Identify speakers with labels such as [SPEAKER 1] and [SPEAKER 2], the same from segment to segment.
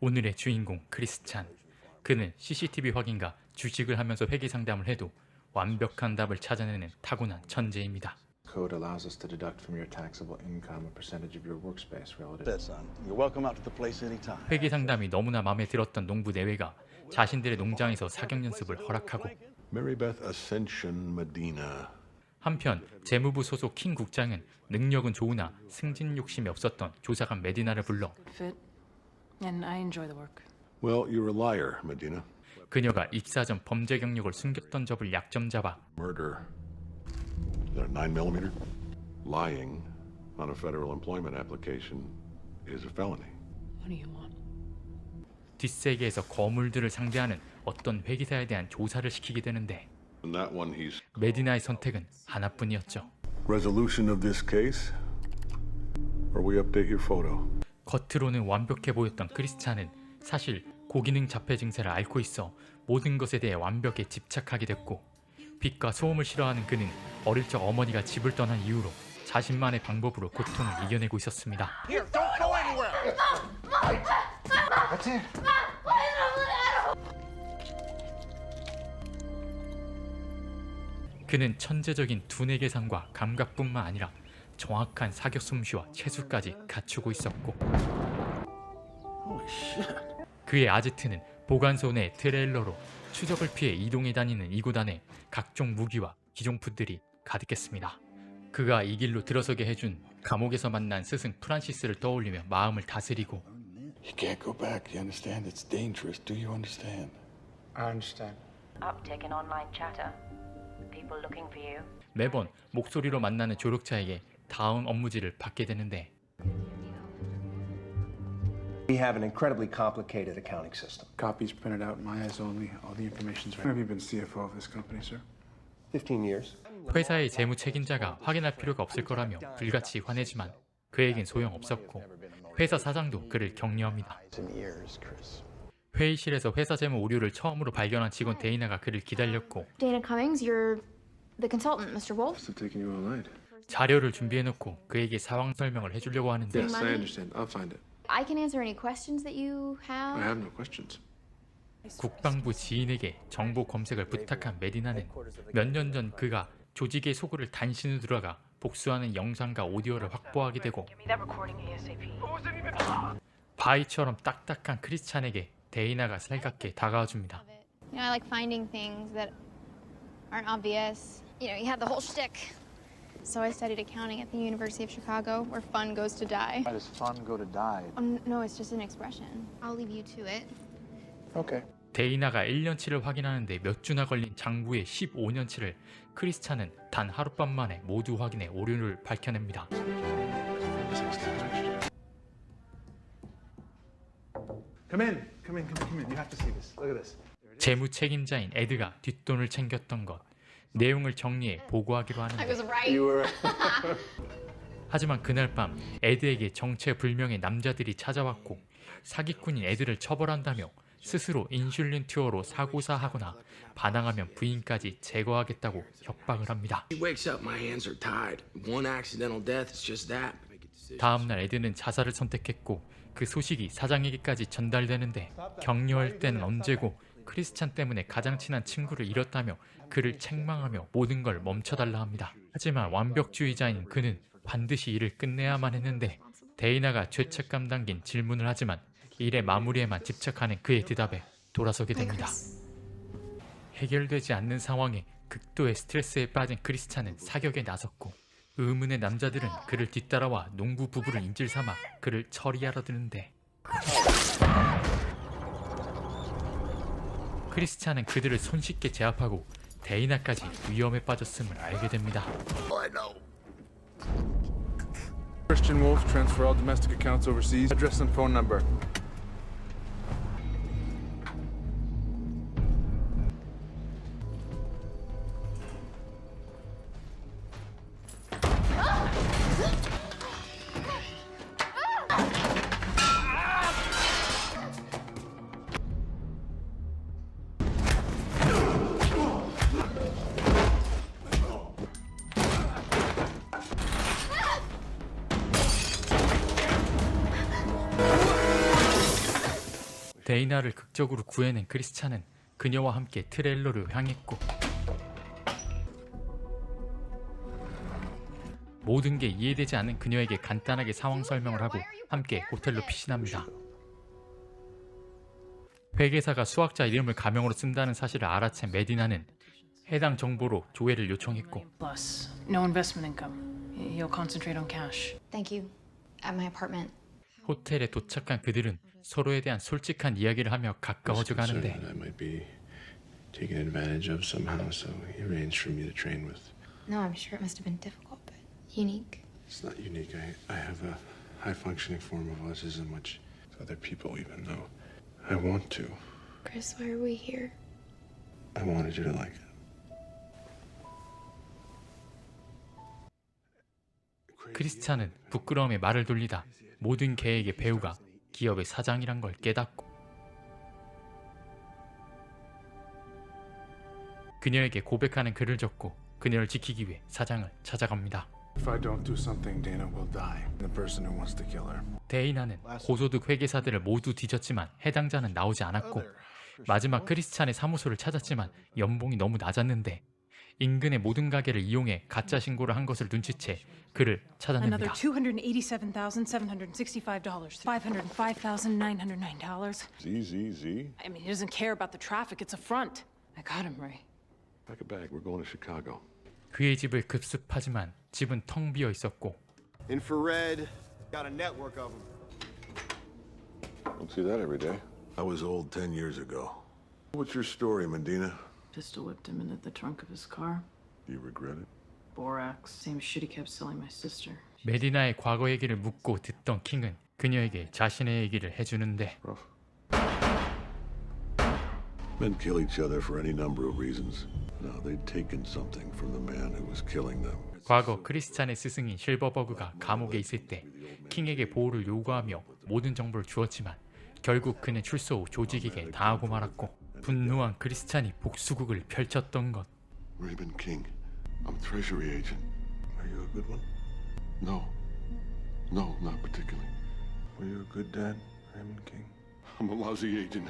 [SPEAKER 1] 오늘의 주인공 크리스찬. 그는 CCTV 확인과 주식을 하면서 회계 상담을 해도 완벽한 답을 찾아내는 타고난 천재입니다.
[SPEAKER 2] Code allows us to deduct from your taxable income a percentage of your workspace relative.
[SPEAKER 3] That son, you're welcome out to the place anytime.
[SPEAKER 1] 회계 상담이 너무나 마음에 들었던 농부 내외가 자신들의 농장에서 사격 연습을 허락하고
[SPEAKER 4] Mary Beth Ascension Medina.
[SPEAKER 1] 한편 재무부 소속 킹 국장은 능력은 좋으나 승진 욕심이 없었던 조사관 메디나를 불러.
[SPEAKER 4] Well, you're a liar, Medina.
[SPEAKER 1] 그녀가 입사 전 범죄 경력을 숨겼던 점을 약점 잡아
[SPEAKER 4] Murder. Is that a 9 millimeter? Lying on a federal employment application is a felony.
[SPEAKER 5] What do you want?
[SPEAKER 1] 뒷세계에서 거물들을 상대하는 어떤 회계사에 대한 조사를 시키게 되는데
[SPEAKER 4] And that one he's
[SPEAKER 1] 메디나의 선택은 하나뿐이었죠.
[SPEAKER 4] resolution of this case or we update your photo.
[SPEAKER 1] 겉으로는 완벽해 보였던 크리스찬은 사실 고기능 자폐 증세를 앓고 있어 모든 것에 대해 완벽에 집착하게 됐고 빛과 소음을 싫어하는 그는 어릴 적 어머니가 집을 떠난 이후로 자신만의 방법으로 고통을 이겨내고 있었습니다. 그는 천재적인 두뇌 계산과 감각뿐만 아니라 정확한 사격 솜씨와 채수까지 갖추고 있었고. 그의 아지트는 보관소 내 트레일러로 추적을 피해 이동해 다니는 이곳 안에 각종 무기와 기종품들이 가득했습니다. 그가 이 길로 들어서게 해준 감옥에서 만난 스승 프란시스를 떠올리며 마음을 다스리고
[SPEAKER 4] You can't go back. You understand? It's dangerous. Do you understand?
[SPEAKER 2] I understand.
[SPEAKER 6] uptick in online chatter.
[SPEAKER 1] 매번 목소리로 만나는 조력자에게 다음 업무지를 받게 되는데
[SPEAKER 7] We have an incredibly complicated accounting system.
[SPEAKER 2] Copies printed out, my eyes only. All the information's right. Have you been CFO of this company, sir?
[SPEAKER 7] 15 years.
[SPEAKER 1] 회사의 재무 책임자가 확인할 필요가 없을 거라며 불같이 화내지만 그에겐 소용 없었고 회사 사장도 그를 격려합니다. 회의실에서 회사 재무 오류를 처음으로 발견한 직원 데이나가 그를 기다렸고
[SPEAKER 8] Dana Cummings, you're the consultant, Mr. Wolf.
[SPEAKER 2] Still taking you all night.
[SPEAKER 1] 자료를 준비해놓고 그에게 상황 설명을 해주려고 하는데
[SPEAKER 2] Yes, I
[SPEAKER 8] money?
[SPEAKER 2] understand. I'll find it.
[SPEAKER 8] I can answer any questions that you
[SPEAKER 2] I
[SPEAKER 8] have.
[SPEAKER 2] have no questions.
[SPEAKER 1] 국방부 지인에게 정보 검색을 부탁한 메디나는 몇 년 전 그가 조직의 소굴을 단신으로 들어가 복수하는 영상과 오디오를 확보하게 되고
[SPEAKER 6] Give me that recording ASAP.
[SPEAKER 1] 바위처럼 딱딱한 크리스찬에게 데이나가 살갑게 다가와 줍니다.
[SPEAKER 8] You know, I like finding things that aren't obvious. You know, you have the whole shtick. So I studied accounting at the University of Chicago, where fun goes to die.
[SPEAKER 2] Why does fun go to die?
[SPEAKER 8] Um, no, it's just an expression. I'll leave you to it.
[SPEAKER 2] Okay.
[SPEAKER 1] 데이나가 1년치를 확인하는데 몇 주나 걸린 장부의 15년치를 크리스찬은 단 하룻밤 만에 모두 확인해 오류를 밝혀냅니다.
[SPEAKER 2] Come in. Come in. Come in. Come in. You have to see this. Look at this.
[SPEAKER 1] 재무 책임자인 에드가 뒷돈을 챙겼던 것 내용을 정리해 보고하기로
[SPEAKER 8] I
[SPEAKER 1] 하는데
[SPEAKER 8] was right.
[SPEAKER 2] You were.
[SPEAKER 1] 하지만 그날 밤 에드에게 정체불명의 남자들이 찾아왔고 사기꾼인 에드를 처벌한다며 스스로 인슐린 투어로 사고사하거나 반항하면 부인까지 제거하겠다고 협박을 합니다.
[SPEAKER 9] He wakes up, my hands are tied. One accidental death is just that. Decision.
[SPEAKER 1] 다음 날 에드는 자살을 선택했고 그 소식이 사장에게까지 전달되는데 격려할 때는 언제고 크리스찬 때문에 가장 친한 친구를 잃었다며 그를 책망하며 모든 걸 멈춰달라 합니다. 하지만 완벽주의자인 그는 반드시 일을 끝내야만 했는데 데이나가 죄책감 담긴 질문을 하지만 일의 마무리에만 집착하는 그의 대답에 돌아서게 됩니다. 해결되지 않는 상황에 극도의 스트레스에 빠진 크리스찬은 사격에 나섰고 의문의 남자들은 그를 뒤따라와 농부 부부를 인질 삼아 그를 처리하려 드는데 크리스찬은 그들을 손쉽게 제압하고 데이나까지 위험에 빠졌음을 알게 됩니다.
[SPEAKER 2] Christian Wolf, transfer all domestic accounts overseas. Address and phone number.
[SPEAKER 1] 데이나를 극적으로 구해낸 크리스찬은 그녀와 함께 트레일러를 향했고 모든 게 이해되지 않는 그녀에게 간단하게 상황 설명을 하고 함께 호텔로 피신합니다. 회계사가 수학자 이름을 가명으로 쓴다는 사실을 알아챈 메디나는 해당 정보로 조회를 요청했고. 호텔에 도착한 그들은 서로에 대한 솔직한 이야기를 하며 가까워져 가는데
[SPEAKER 10] I might be taken advantage of somehow, so he arranged for me to train with.
[SPEAKER 8] No, I'm sure it must have been difficult, but unique.
[SPEAKER 10] It's not unique. I, I have a high functioning form of autism, which other people even know. I want to.
[SPEAKER 8] Chris, why are we here?
[SPEAKER 10] I wanted you to like it.
[SPEAKER 1] 크리스찬은 부끄러움에 말을 돌리다 모든 계획의 배우가 기업의 사장이란 걸 깨닫고 그녀에게 고백하는 글을 적고 그녀를 지키기 위해 사장을 찾아갑니다.
[SPEAKER 2] If I don't do something, Dana will die. The person who wants to kill her.
[SPEAKER 1] 데이나는 고소득 회계사들을 모두 뒤졌지만 해당자는 나오지 않았고 마지막 크리스찬의 사무소를 찾았지만 연봉이 너무 낮았는데 인근의 모든 가게를 이용해 가짜 신고를 한 것을 눈치채 그를
[SPEAKER 5] Another
[SPEAKER 1] 찾아냅니다.
[SPEAKER 5] $287,765. $505,909.
[SPEAKER 4] ZZZ?
[SPEAKER 5] I mean, he doesn't care about the traffic. It's a front. I got him right.
[SPEAKER 4] Pack a bag. We're going to Chicago.
[SPEAKER 1] 그의 집을 급습하지만 집은 텅 비어 있었고
[SPEAKER 11] Infrared. Got a network of them.
[SPEAKER 4] Don't see that every day.
[SPEAKER 3] I was old ten years ago. What's your story, Medina?
[SPEAKER 5] Pistol whipped him into the trunk of his car.
[SPEAKER 4] Do you regret it?
[SPEAKER 5] Borax. Same shit he kept selling my sister.
[SPEAKER 1] 메디나의 과거 얘기를 묻고 듣던 킹은 그녀에게 자신의 얘기를 해주는데
[SPEAKER 4] Rough.
[SPEAKER 3] Men kill each other for any number of reasons. Now they'd taken something from the man who was killing them.
[SPEAKER 1] 과거 크리스찬의 스승인 실버버그가 감옥에 있을 때 킹에게 보호를 요구하며 모든 정보를 주었지만 결국 그는 출소 후 조직에게 당하고 말았고 분노한 크리스찬이 복수국을 펼쳤던 것
[SPEAKER 4] Raymond King. I'm Treasury agent.
[SPEAKER 3] Are you a good one?
[SPEAKER 4] No. No, not particularly.
[SPEAKER 10] Were you a good dad, Raymond King?
[SPEAKER 4] I'm a lousy agent.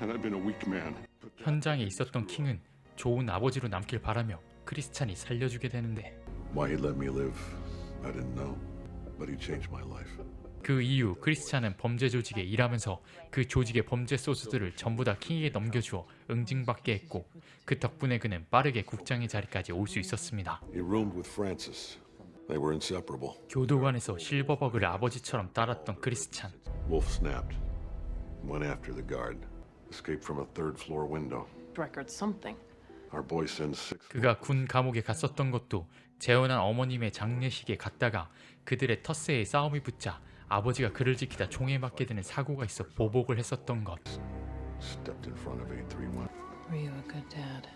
[SPEAKER 4] And I've been a weak man.
[SPEAKER 1] 현장에 있었던 킹은 좋은 아버지로 남길 바라며 크리스찬이 살려주게 되는데
[SPEAKER 3] Why he let me live, I didn't know. But he changed my life.
[SPEAKER 1] 그 이후 크리스찬은 범죄 조직에 일하면서 그 조직의 범죄 소스들을 전부 다 킹에게 넘겨주어 응징받게 했고 그 덕분에 그는 빠르게 국장의 자리까지 올 수 있었습니다.
[SPEAKER 3] He roomed with Francis. They were inseparable.
[SPEAKER 1] 교도관에서 실버버그를 아버지처럼 따랐던 크리스찬
[SPEAKER 3] Wolf snapped. Went after the guard. Escaped from a third floor window.
[SPEAKER 5] Record something.
[SPEAKER 3] Our boy sends six.
[SPEAKER 1] 그가 군 감옥에 갔었던 것도 재혼한 어머님의 장례식에 갔다가 그들의 텃세에 싸움이 붙자 아버지가 그를 지키다 총에 맞게 되는 사고가 있어 보복을 했었던 것
[SPEAKER 3] Stepped in front of 831.
[SPEAKER 5] Were you a good dad?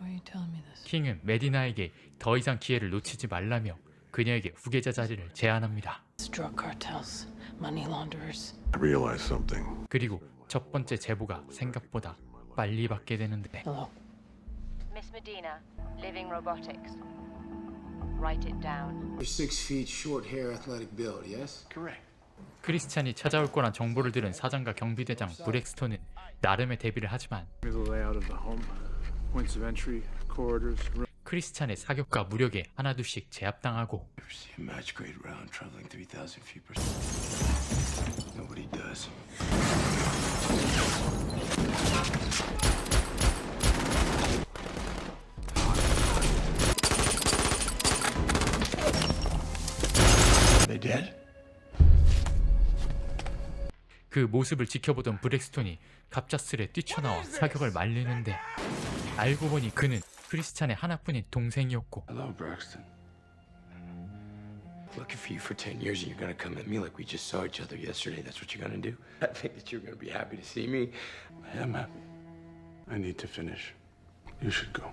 [SPEAKER 5] Why are you telling me this?
[SPEAKER 1] 킹은 메디나에게 더 이상 기회를 놓치지 말라며 그녀에게 후계자 자리를 제안합니다.
[SPEAKER 5] It's drug cartels, money launderers.
[SPEAKER 3] I realized something.
[SPEAKER 1] 그리고 첫 번째 제보가 생각보다 빨리 받게 되는데
[SPEAKER 5] Hello.
[SPEAKER 6] Miss Medina, Living Robotics. Write it down.
[SPEAKER 9] You're six feet, short hair, athletic build, yes?
[SPEAKER 11] Correct.
[SPEAKER 1] 크리스찬이 찾아올 거란 정보를 들은 사장과 경비대장 브렉스톤은 나름의 대비를 하지만
[SPEAKER 2] Give me the layout of the home. Points of entry, corridors, room.
[SPEAKER 1] 크리스찬의 사격과 무력에 하나둘씩 제압당하고 그 모습을 지켜보던 브렉스톤이 갑작스레 뛰쳐나와 사격을 말리는데 알고 보니 그는 크리스찬의 하나뿐인 동생이었고
[SPEAKER 11] Hello, Braxton. Looking for you for 10 years and you're gonna come at me like we just saw each other yesterday. That's what you're gonna do? I think that you're gonna be happy to see me.
[SPEAKER 10] I am happy. I need to finish. You should go.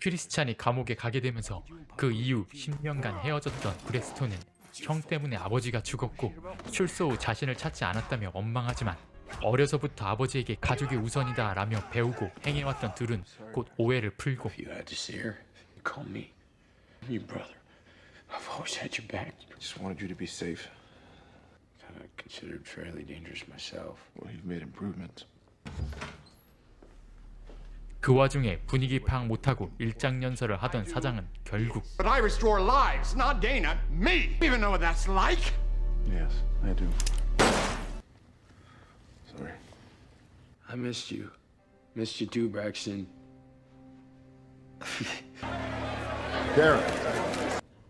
[SPEAKER 1] 크리스찬이 감옥에 가게 되면서 그 이후 10년간 헤어졌던 브렉스톤은 형 때문에 아버지가 죽었고 출소 후 자신을 찾지 않았다며 원망하지만 어려서부터 아버지에게 가족이 우선이다 라며 배우고 행해왔던 둘은 곧 오해를 풀고 그 와중에 분위기 파악 못하고 일장연설을 하던 사장은 결국
[SPEAKER 12] But I restore lives, not Dana. Me! You even know what that's like?
[SPEAKER 2] Yes, I do. Sorry.
[SPEAKER 11] I missed you. Missed you too, Braxton.
[SPEAKER 13] Darren,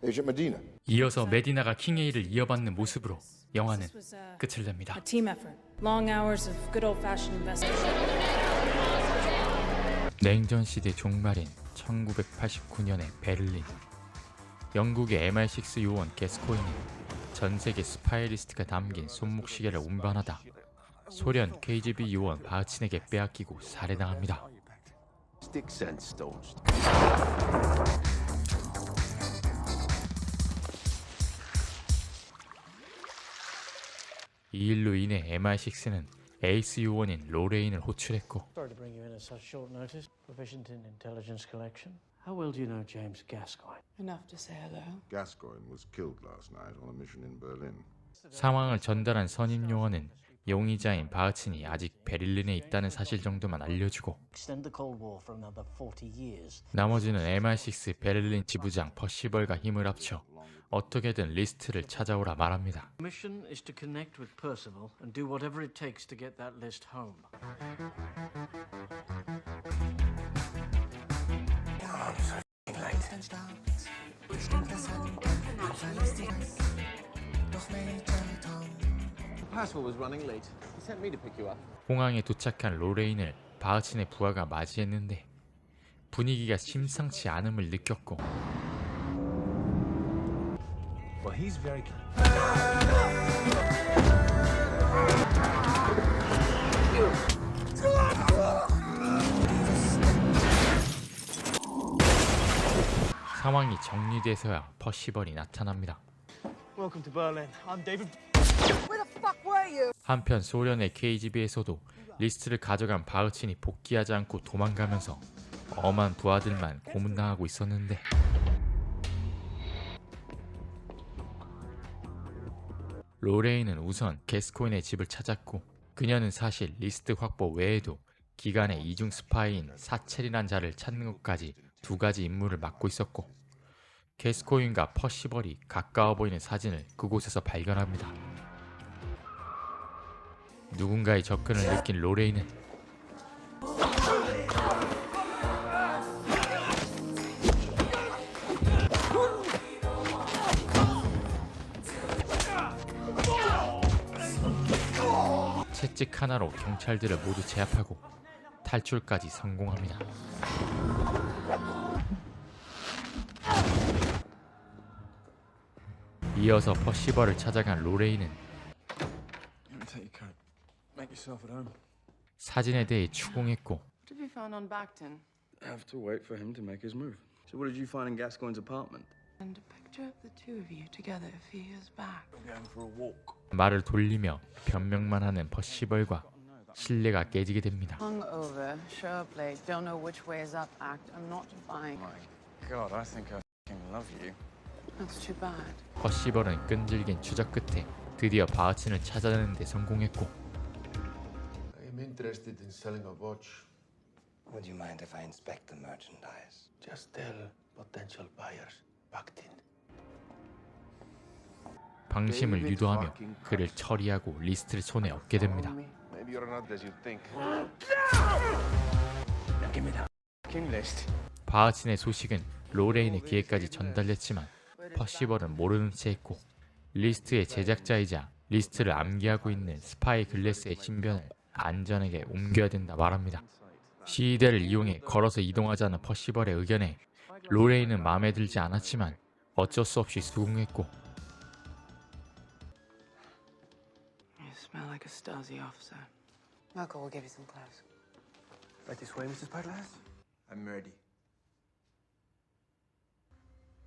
[SPEAKER 13] Agent Medina.
[SPEAKER 1] 이어서 메디나가 킹에이를 이어받는 모습으로 영화는
[SPEAKER 5] This was a,
[SPEAKER 1] 끝을 냅니다.
[SPEAKER 5] a team effort. Long hours of good old-fashioned investigation.
[SPEAKER 1] 냉전 시대 종말인 1989년의 베를린. 영국의 MI6 요원 게스코인이 전 세계 스파이 리스트가 담긴 손목시계를 운반하다 소련 KGB 요원 바흐친에게 빼앗기고 살해당합니다. 이 일로 인해 MI6는 에이스 요원인 로레인을 호출했고
[SPEAKER 14] Sorry to bring you in at such short notice. Proficient in intelligence collection. How well do you know James Gascoigne?
[SPEAKER 15] Enough to say hello.
[SPEAKER 13] Gascoigne was killed last night on a mission in Berlin.
[SPEAKER 1] 상황을 전달한 선임 요원은 용의자인 바흐친이 아직 베를린에 있다는 사실 정도만 알려주고
[SPEAKER 14] Extend the Cold War for another 40 years.
[SPEAKER 1] 나머지는 MI6 베를린 지부장 퍼시벌과 힘을 합쳐 어떻게든 리스트를 찾아오라 말합니다. 공항에 도착한 로레인을 바흐친의 부하가 맞이했는데 분위기가 심상치 않음을 느꼈고
[SPEAKER 7] Well, he's very.
[SPEAKER 1] 상황이 정리돼서야 퍼시벌이 나타납니다.
[SPEAKER 14] Welcome to Berlin. I'm David.
[SPEAKER 1] 한편 소련의 KGB에서도 리스트를 가져간 바흐친이 복귀하지 않고 도망가면서 엄한 부하들만 고문당하고 있었는데 로레인은 우선 게스코인의 집을 찾았고 그녀는 사실 리스트 확보 외에도 기간의 이중 스파이인 사첼이란 자를 찾는 것까지 두 가지 임무를 맡고 있었고 게스코인과 퍼시벌이 가까워 보이는 사진을 그곳에서 발견합니다. 누군가의 접근을 느낀 로레인은 채찍 하나로 경찰들을 모두 제압하고 탈출까지 성공합니다. 이어서 퍼시벌을 찾아간 로레인은
[SPEAKER 2] Let me take your coat. Make yourself at home.
[SPEAKER 1] 사진에 대해 추궁했고
[SPEAKER 15] What have you found on Backton?
[SPEAKER 11] I have to wait for him to make his move.
[SPEAKER 9] So what did you find in Gascoigne's apartment?
[SPEAKER 15] And a picture of the two of you together a few years back.
[SPEAKER 2] I'm going for a walk.
[SPEAKER 1] 말을 돌리며 변명만 하는 퍼시벌과 신뢰가 깨지게 됩니다.
[SPEAKER 15] Hungover, sure played, don't know which way is up act. I'm not buying.
[SPEAKER 2] God, I think I f***ing love you.
[SPEAKER 15] That's too bad.
[SPEAKER 1] 퍼시벌은 끈질긴 추적 끝에 드디어 바흐친을 찾아내는 데 성공했고
[SPEAKER 13] interested in selling a watch.
[SPEAKER 11] Would you mind if I inspect the merchandise?
[SPEAKER 14] Just tell potential buyers. Backed in.
[SPEAKER 1] 방심을 유도하며 그를 처리하고 리스트를 손에 얻게 됩니다.
[SPEAKER 2] Maybe you're not as you think.
[SPEAKER 11] Now give me that king list.
[SPEAKER 1] 바흐친의 소식은 로레인의 귀에까지 전달됐지만 퍼시벌은 모르는 채 했고 리스트의 제작자이자 리스트를 암기하고 있는 스파이 글래스의 신변을 안전하게 옮겨야 된다 말합니다. 시위대를 이용해 걸어서 이동하자는 퍼시벌의 의견에 로레인은 마음에 들지 않았지만 어쩔 수 없이 수긍했고
[SPEAKER 15] You smell like a Stasi officer. Marco will give you some clothes.
[SPEAKER 11] Right this way, Mrs. Butler. I'm ready.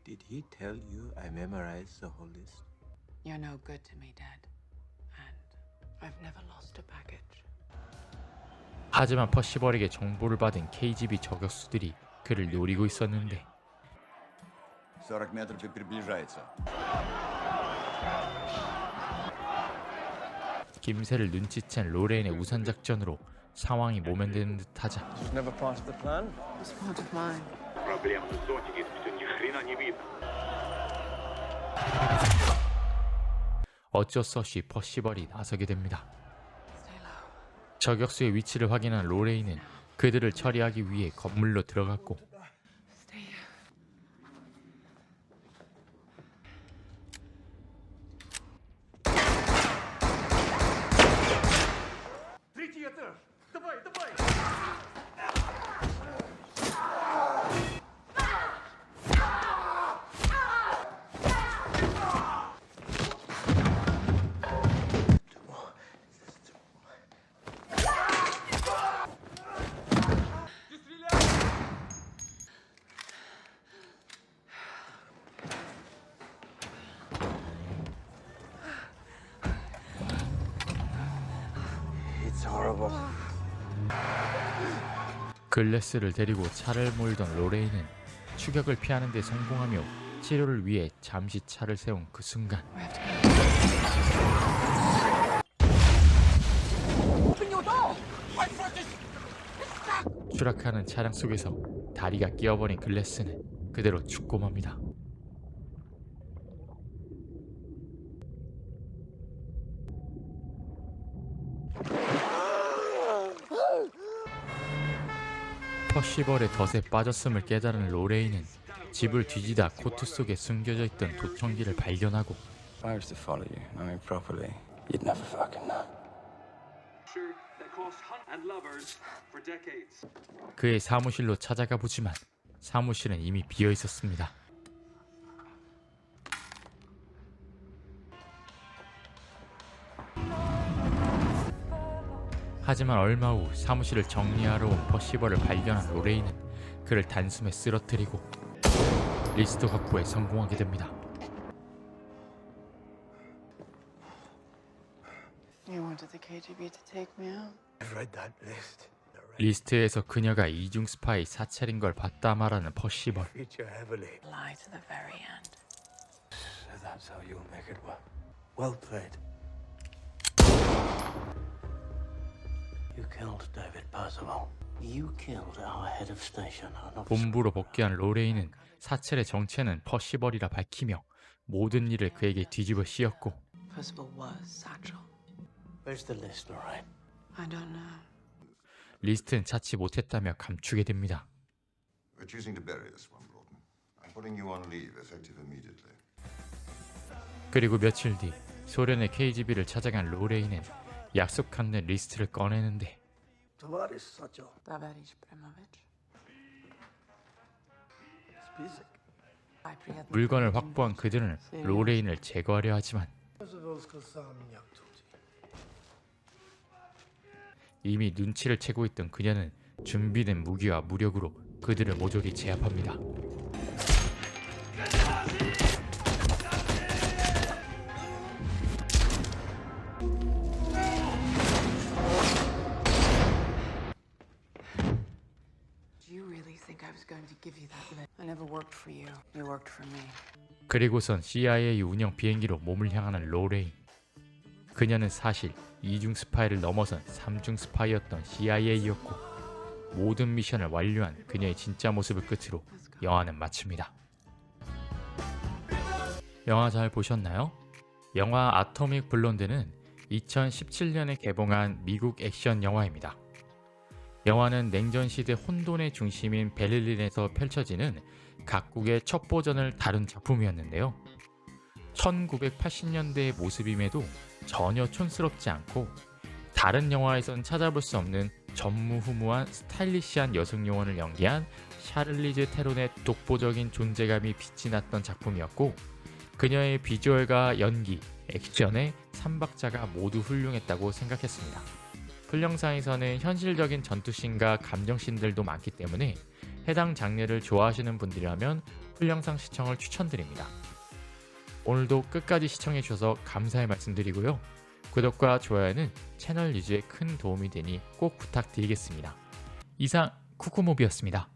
[SPEAKER 16] Did he tell you I memorized the whole list?
[SPEAKER 15] You're no good to me, Dad. And I've never lost a package.
[SPEAKER 1] 하지만 퍼시벌에게 정보를 받은 KGB 저격수들이 그를 노리고 있었는데
[SPEAKER 16] 40 метров и приближается.
[SPEAKER 1] 김새를 눈치챈 로레인의 우선 작전으로 상황이 모면되는 듯하자
[SPEAKER 7] Never passed the plan.
[SPEAKER 15] It's part of mine.
[SPEAKER 17] Проблем в зоне, если все ни хрена не видно.
[SPEAKER 1] 어쩔 수 없이 퍼시벌이 나서게 됩니다. 저격수의 위치를 확인한 로레인은 그들을 처리하기 위해 건물로 들어갔고 글래스를 데리고 차를 몰던 로레인은 추격을 피하는 데 성공하며 치료를 위해 잠시 차를 세운 그 순간. 추락하는 차량 속에서 다리가 끼어버린 글래스는 그대로 죽고 맙니다. 퍼시벌의 덫에 빠졌음을 깨달은 로레인은 집을 뒤지다 코트 속에 숨겨져 있던 도청기를 발견하고
[SPEAKER 16] If I was to follow you, knowing properly, you'd never fucking know.
[SPEAKER 17] They caused hunt and lovers for decades.
[SPEAKER 1] 그의 사무실로 찾아가 보지만 사무실은 이미 비어 있었습니다. 하지만 얼마 후 사무실을 정리하러 온 퍼시벌을 발견한 로레인은 그를 단숨에 쓰러뜨리고 리스트 확보에 성공하게 됩니다.
[SPEAKER 15] You wanted the KGB to take me out?
[SPEAKER 16] I've read that list.
[SPEAKER 1] 리스트에서 그녀가 이중 스파이 사찰인 걸 봤다 말하는 퍼시벌.
[SPEAKER 14] Killed David Percival. You killed our head of station.
[SPEAKER 1] 본부로 복귀한 로레인은 사찰의 정체는 퍼시벌이라 밝히며 모든 일을 그에게 뒤집어 씌웠고
[SPEAKER 15] Percival was Satchel.
[SPEAKER 14] Where's the list, Lorraine?
[SPEAKER 15] I don't know.
[SPEAKER 1] 리스트는 찾지 못했다며 감추게 됩니다.
[SPEAKER 18] We're choosing to bury this one, Broughton. I'm putting you on leave, effective immediately.
[SPEAKER 1] 그리고 며칠 뒤 소련의 KGB를 찾아간 로레인은 약속 않는 리스트를 꺼내는데
[SPEAKER 14] Tavares Satchel.
[SPEAKER 15] Tavares Primovich.
[SPEAKER 14] Spisek.
[SPEAKER 15] I приятно.
[SPEAKER 1] 물건을 확보한 그들은 로레인을 제거하려 하지만
[SPEAKER 14] Percival's сам меня тут.
[SPEAKER 1] 이미 눈치를 채고 있던 그녀는 준비된 무기와 무력으로 그들을 모조리 제압합니다. 그리고선 CIA 운영 비행기로 몸을 향하는 로레인. 그녀는 사실 이중 스파이를 넘어선 삼중 스파이였던 CIA였고 모든 미션을 완료한 그녀의 진짜 모습을 끝으로 영화는 마칩니다. 영화 잘 보셨나요? 영화 아토믹 블론드는 2017년에 개봉한 미국 액션 영화입니다. 영화는 냉전 시대 혼돈의 중심인 베를린에서 펼쳐지는 각국의 첩보전을 다룬 작품이었는데요. 1980년대의 모습임에도 전혀 촌스럽지 않고 다른 영화에선 찾아볼 수 없는 전무후무한 스타일리시한 여성 요원을 연기한 샤를리즈 테론의 독보적인 존재감이 빛이 났던 작품이었고 그녀의 비주얼과 연기, 액션의 삼박자가 모두 훌륭했다고 생각했습니다. 풀영상에서는 현실적인 전투씬과 감정씬들도 많기 때문에 해당 장르를 좋아하시는 분들이라면 풀영상 시청을 추천드립니다. 오늘도 끝까지 시청해주셔서 감사의 말씀드리고요. 구독과 좋아요는 채널 유지에 큰 도움이 되니 꼭 부탁드리겠습니다. 이상 쿠쿠모비였습니다.